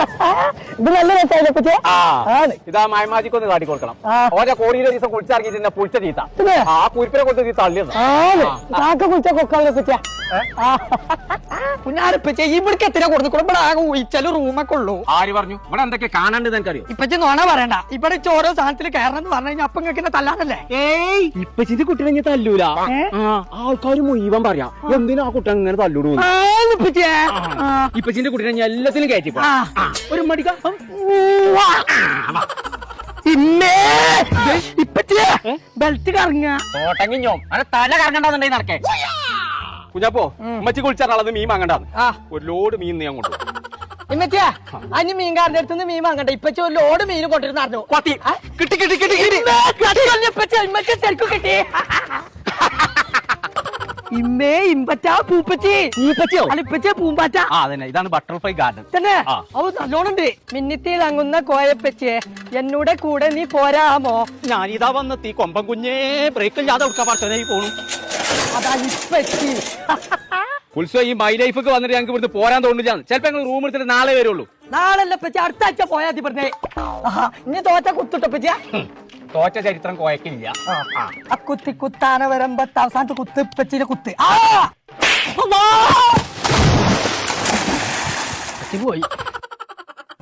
ഇത് നല്ല രസമായില്ലേ പറ്റിയ ആ ആണ് ഇതാ മായമാജിക്ക് ഒന്ന് കാട്ടി കൊടുക്കണം. ഓരോ കോടിയിൽ ഒരു ദിവസം കുളിച്ചിറങ്ങിയിട്ട് പുളിച്ച ചീത്ത. ആ കുരിപ്പിനെ കൊടുത്ത് തള്ളിയത് കാക്ക കുളിച്ച കൊക്കാളെ പറ്റിയ. കുഞ്ഞാരപ്പച്ച ഇവിടേക്ക് എത്തിനാ കൊടുത്തു ഇവിടെ ആകെ ഒഴിച്ചാലും റൂമൊക്കെ ഉള്ളൂ. ആര് പറഞ്ഞു? ഇവിടെ എന്തൊക്കെ കാണാണ്ട് നിനക്കറിയോ? ഇപ്പച്ചി നോണ പറയണ്ട. ഇവിടെ ഓരോ സാധനത്തിൽ കയറണം എന്ന് പറഞ്ഞു കഴിഞ്ഞാൽ അപ്പം ഏയ്! ഇപ്പച്ചിന്റെ കുട്ടീനെ ഇനി തല്ലൂല. ആൾക്കാർ മുഴുവൻ പറയാ എന്തിനാ ആ കുട്ടി അങ്ങനെ തല്ലൂടൂ ഇപ്പച്ചിന്റെ കുട്ടീനെ ഞാൻ എല്ലാത്തിനും കയറ്റി ആ. ഒരു മടിക്ക ബെൽറ്റ് കറങ്ങ തോട്ടങ്ങിഞ്ഞോ തല കറങ്ങണ്ടെന്നുണ്ടെങ്കിൽ നടക്കേ. കുഞ്ഞപ്പോ ഉമ്മച്ചി കുളിച്ചാറുള്ളത് മീൻ വാങ്ങണ്ടാന്ന്. ഒരു ലോഡ് മീൻ ഞാൻ അങ്ങോട്ട് ഇമ്മച്ചിയെ അനി മീൻകാരന്റെ അടുത്ത് നിന്ന് മീൻ വാങ്ങണ്ട. ഇപ്പച്ചി ഒരു ലോഡ് മീൻ കൊണ്ടിരുന്നു കൊത്തി കിട്ടി കിട്ടി കിട്ടി കിട്ടി. ശരിക്കും കിട്ടി. ഇമ്മേ ഇമ്പച്ചാ പൂപ്പച്ചി. പൂപ്പച്ചിയോ? അല്ല ഇപ്പച്ചിയെ പൂമ്പാറ്റ. ആ അതന്നെ. ഇതാണ് ബട്ടർഫ്ലൈ ഗാർഡൻ. തന്നെ. അവ നല്ലോണുണ്ട്. മിന്നിത്തിളങ്ങുന്ന കോയപ്പച്ചേ എന്നൂടെ കൂടെ നീ പോരാമോ? ഞാനിതാ വന്നെത്തി കൊമ്പൻ കുഞ്ഞേ ബ്രേക്ക് ഇല്ലാതെ ഉടുക്കാൻ പട്ടനായി പോണു? അതാ ഉത്സവം ഈ മൈ ലൈഫൊക്കെ വന്നിട്ട് ഞങ്ങൾക്ക് ഇവിടുന്ന് പോരാൻ തോന്നില്ല. ചിലപ്പോ ഞങ്ങൾ റൂം എടുത്തിട്ട് നാളെ വരുള്ളൂ. നാളല്ല പച്ചി അടുത്ത ആഴ്ച പോയാ മതി പറഞ്ഞേ ഇനി തോറ്റ കുത്തിട്ടോ പറ്റിയ തോറ്റ ചരിത്രം കോയക്കില്ല ആ കുത്തി കുത്താന വരുമ്പോ അവസാനത്തെ കുത്ത് പച്ചിന്റെ കുത്ത്. പോയി.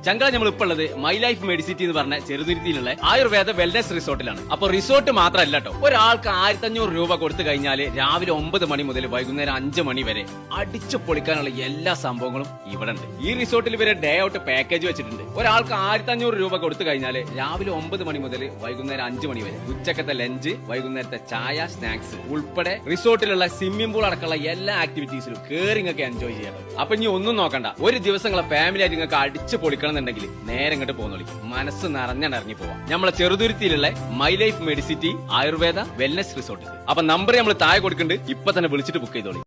ചങ്കള നമ്മൾ ഇപ്പോൾ ഉള്ളത് മൈ ലൈഫ് മെഡിസിറ്റി എന്ന് പറഞ്ഞ ചെറുതുരുത്തിയിലുള്ള ആയുർവേദ വെൽനസ് റിസോർട്ടിലാണ് അപ്പൊ റിസോർട്ട് മാത്രമല്ല കേട്ടോ ഒരാൾക്ക് ആയിരത്തി അഞ്ഞൂറ് രൂപ കൊടുത്തു കഴിഞ്ഞാൽ രാവിലെ ഒമ്പത് മണി മുതൽ വൈകുന്നേരം അഞ്ച് മണി വരെ അടിച്ചു പൊളിക്കാനുള്ള എല്ലാ സംഭവങ്ങളും ഇവിടെ ഉണ്ട് ഈ റിസോർട്ടിൽ ഇവരെ ഡേ ഔട്ട് പാക്കേജ് വെച്ചിട്ടുണ്ട്. ഒരാൾക്ക് ആയിരത്തി അഞ്ഞൂറ് രൂപ കൊടുത്തു കഴിഞ്ഞാൽ രാവിലെ ഒമ്പത് മണി മുതൽ വൈകുന്നേരം അഞ്ച് മണി വരെ ഉച്ചക്കത്തെ ലഞ്ച് വൈകുന്നേരത്തെ ചായ സ്നാക്സ് ഉൾപ്പെടെ റിസോർട്ടിലുള്ള സ്വിമ്മിംഗ് പൂൾ അടക്കമുള്ള എല്ലാ ആക്ടിവിറ്റീസിലും കേറി നിങ്ങൾക്ക് എൻജോയ് ചെയ്യാം അപ്പൊ ഇനി ഒന്നും നോക്കണ്ട. ഒരു ദിവസം നിങ്ങളെ ഫാമിലി ആയിട്ട് നിങ്ങൾക്ക് അടിച്ചു പൊളിക്കണം എന്നുണ്ടെങ്കിൽ നേരെ ഇങ്ങോട്ട് പോന്നോളി മനസ്സ് നിറഞ്ഞാണ് ഇറങ്ങി പോവാം. നമ്മളെ ചെറുതുരുത്തിയിലുള്ള my life Medicity Ayurveda wellness resort അപ്പൊ നമ്പർ നമ്മൾ താഴെ കൊടുക്കുന്നുണ്ട്. ഇപ്പൊ തന്നെ വിളിച്ചിട്ട് ബുക്ക് ചെയ്തോളി.